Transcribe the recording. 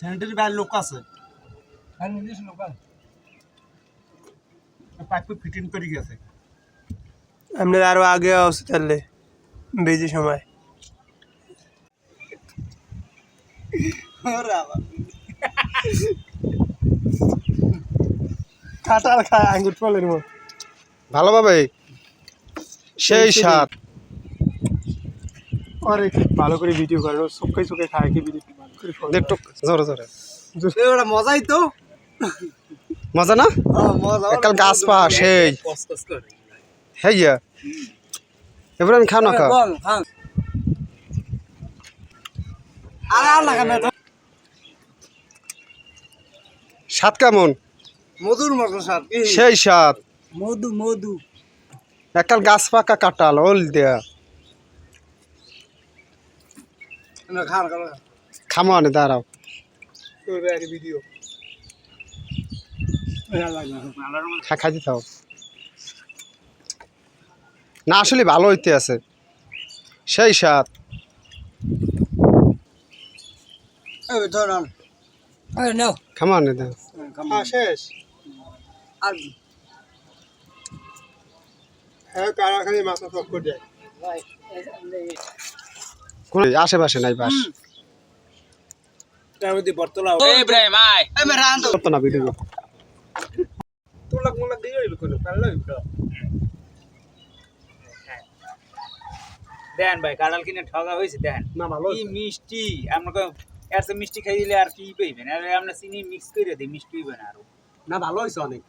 Sanitary বাইরের লোক আছে। পাইপ ফিটিং করে গেছে। আপনার আরও আগে আছে তাহলে বেজে সময়। কাঁঠাল খায় আঙ্গুর ফলের মতো। ভালোভাবে সেই স্বাদ। কি ভালো করে ভিডিও করে চোখে চোখে খায় কি ভিডিও করে জোরে জোরে। মজাই তো। মজা না? গাছ পা সেই হেইয়া এবার আমি খাও না স্বাদ কেমন? মধুর মতো সেই স্বাদ। মধু মধু। একাল গাছ পাকা কাটাল ওল দেয়া। খান খামো আনে দাঁড়াও। ভিডিও খা খাইতে থাও। না আসলে ভালো হইতে আছে। সেই সাত হ্যাঁ শেষ। আর কারা খালি মাথা টক করে দেয় কোন আশেপাশে নাই বাস। ইব্রাহিম আয় তো না ভিডিও দিয়ে হইল কোন দেন ভাই কাঁড়াল কিনে ঠগা হয়েছে দেন না ভালো কি মিষ্টি আমরা এর মিষ্টি খাই দিলে আর কি পাইবেন আর আমরা চিনি মিক্স করে দিই মিষ্টি হইবে না আরও না ভালো হইছে অনেক